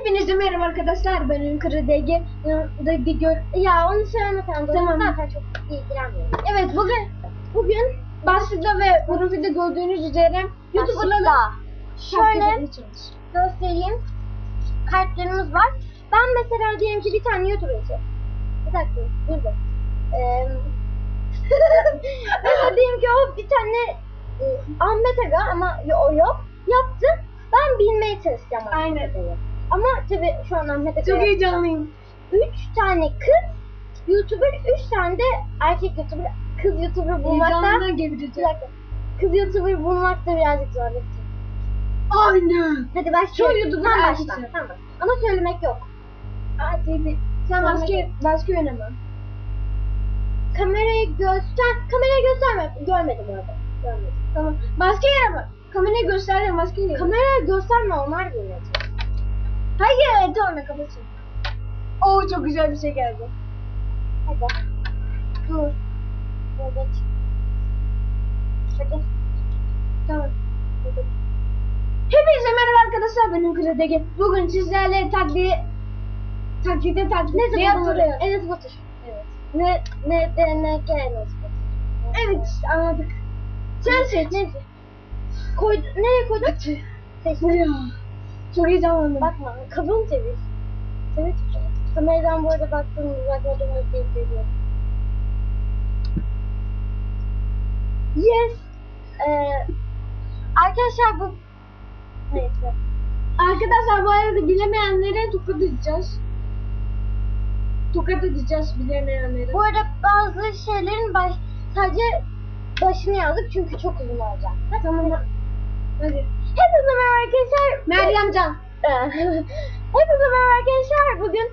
Hepinize merhaba arkadaşlar. Ben Ünkırı DG. Bir gör... Ya onu söylemesen de Tamam. zaten çok ilgilenmiyorum. Evet bugün bugün başlıkta ve profilde gördüğünüz üzere YouTuber'ların Başlıkta. Şöyle göstereyim. Kartlarımız var. Ben mesela diyelim ki bir tane YouTuber'cı. Bir dakika dur da. Ee, mesela diyelim ki o bir tane e, Ahmet Aga ama o yok. Yaptı. Ben bilmeye çalışacağım Ahmet Aynen. Ama tabii şu an Ahmet Aga Çok heyecanlıyım. Üç tane kız YouTuber, üç tane de erkek YouTuber. Kız YouTuber bulmakta... Heyecanına Bir dakika. Kız YouTuber bulmak da birazcık zorluk. Aynen. Hadi başla. Çoğu YouTuber Sen başla. Tamam. Ama söylemek yok. Hadi sen başka başka yöne mi? Kamerayı göster. Kamerayı gösterme. Görmedim orada. Görmedim. Tamam. Başka yere bak. Kamerayı göster başka yere. Kamerayı gösterme onlar bilmeyecek. Hayır, sonra kapatın. Oo çok güzel bir şey geldi. Hadi. Dur. Evet. Hadi. Tamam. Hadi. Hepinize merhaba arkadaşlar benim Kredege. Bugün sizlerle taklit taklide taklit Ne ne zaman yaptırıyor? Enes Batur. Evet. Ne ne ne ke Enes Batur. Evet anladık. Sen seç. Neyse. Koy, nereye koydun? Seç. Ya, Çok heyecanlandım. Bakma, kafanı çevir. Çevir. Kameradan bu arada baktığım uzakladığımız değil geliyor. Yes. Ee, arkadaşlar bu... Neyse. Arkadaşlar bu arada bilemeyenlere tokat edeceğiz. Tokat edeceğiz bilemeyenlere. Bu arada bazı şeylerin baş, sadece başını yazdık çünkü çok uzun olacak. Tamam. Hadi. Hepinize merhaba arkadaşlar. Meryem Can. Hepinize merhaba arkadaşlar. Bugün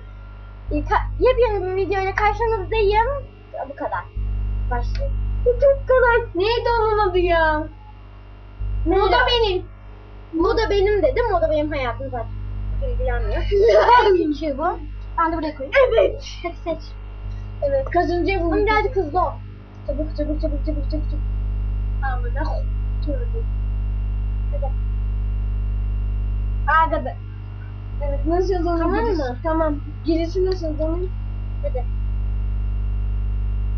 yepyeni bir video ile karşınızdayım. Bu kadar. Başlayalım. Bu çok kolay. Neydi onun adı ya? Ne O da ya? benim. Moda benim dedim. Moda benim hayatım zaten. İlgilenmiyor. Geçiyor bu. Ben de buraya koyayım. Evet. Hadi seç. Evet. Kaçıncı bu? Ama birazcık hızlı ol. Çabuk çabuk çabuk çabuk çabuk çabuk. Tamam burada. Şöyle. Hadi. Arkada. Evet nasıl yazılır? Tamam girişi? mı? Tamam. Girişi nasıldı? Hadi.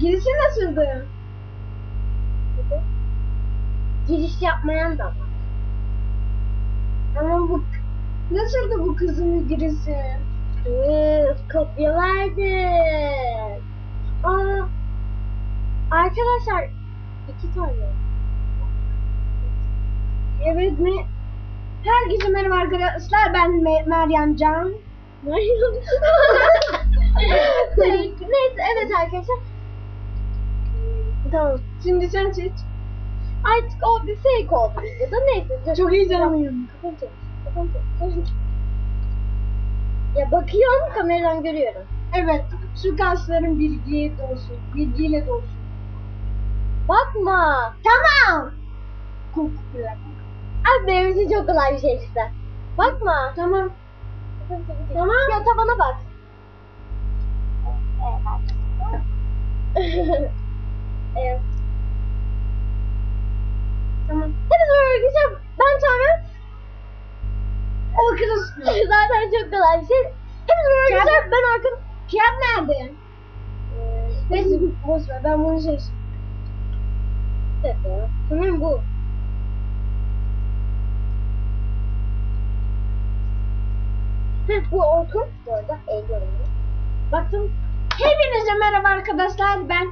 Girişi nasıldı? Hadi. Giriş yapmayan da var. Ama bu nasıldı bu kızın girişi? Kız kopya. Aa, arkadaşlar iki tane. Evet ne? Herkese merhaba arkadaşlar. Ben Me- Meryem Can. Neyse evet arkadaşlar. Tamam. Şimdi sen seç. Artık o bir fake oldu videoda. Neyse. dur. Çok heyecanlıyım. Kafanı çevir, kafanı çevir. Ya bakıyorum kameradan görüyorum. Evet. Şu kasların bilgiye dolsun. Bilgiyle dolsun. Bakma. Tamam. Kuk Ay benim için çok kolay bir şey işte. Bakma. Tamam. Tamam. Ya tavana bak. evet. Tamam. Hadi sonra arkadaşlar ben Çağrı. O kız. Zaten çok kolay bir şey. Hadi sonra arkadaşlar ben Arkın. Kağıt nerede? Neyse boş ver. Ben bunu seçtim. Sanırım bu. Bu Orkun. Bu arada görünüyor. Baktım. Hepinize merhaba arkadaşlar. Ben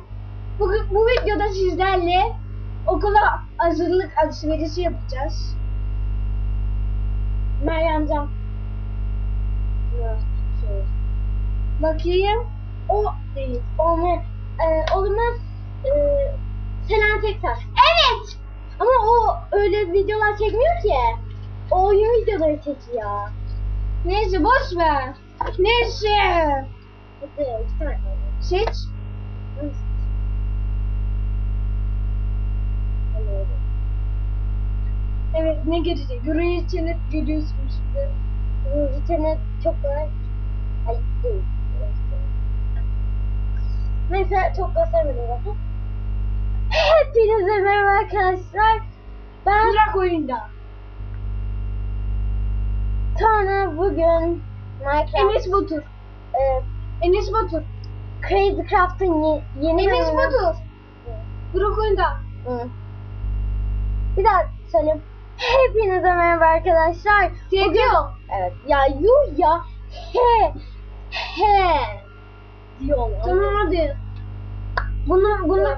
bugün bu videoda sizlerle okula hazırlık alışverişi yapacağız. Meryem Bakayım. O değil. O ne? Ee, olmaz. Ee, Selen Tekser. Evet. Ama o öyle videolar çekmiyor ki. O oyun videoları çekiyor. Neyse boş ver. Neyse. Seç. Evet ne gelecek? Yüreği çenet görüyorsun şimdi. İnternet çok kolay. Ay değil. Neyse çok göstermedim zaten. Hepinize merhaba arkadaşlar. Ben Bırak oyunda. Tana bugün Minecraft. Enes Batur. e, Enes Batur. Crazy Craft'ın ye- yeni Enes bölümü- Batur. Burak Oyunda. Bir daha söyleyeyim. Hepinize merhaba arkadaşlar. Diyor. Evet. Ya yuh ya. He. He. Diyorlar. Tamam hadi. Bunu bunu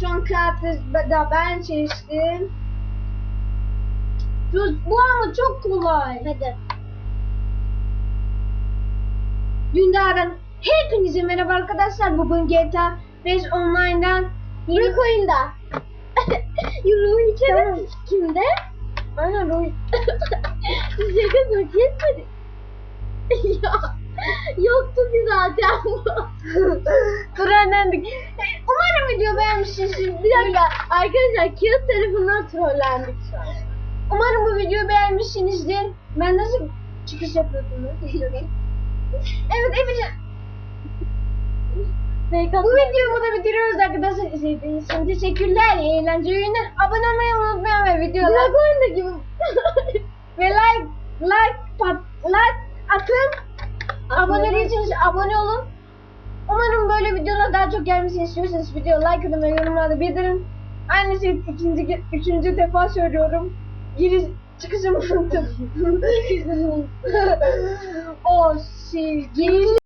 şu an kağıtı da ben seçtim. Bu, bu ama çok kolay. Hadi. Dündar'dan hepinize merhaba arkadaşlar. Bugün GTA 5 Online'dan Yeni oyunda. Ruhi Çenet kimde? Aynen Ruhi. Siz yakasını kesmedik. ya. Yoktu ki zaten bu. trollendik. Umarım video beğenmişsinizdir. Bir dakika arkadaşlar kağıt tarafından trollendik şu an. Umarım videoyu beğenmişsinizdir. Ben nasıl çıkış yapıyordum? evet Efecan. Bu videoyu burada bitiriyoruz arkadaşlar. İzlediğiniz için teşekkürler. İyi eğlenceli oyunlar. Abone olmayı unutmayın ve videoları Bırak oyunda gibi. ve like like pat, like atın. Abone değilseniz abone olun. Umarım böyle videolar daha çok gelmesini istiyorsanız video like atın ve yorumlarda bildirin. Aynı şeyi ikinci, üçüncü defa söylüyorum. Giriş çıkışımı unuttum. o şey giriş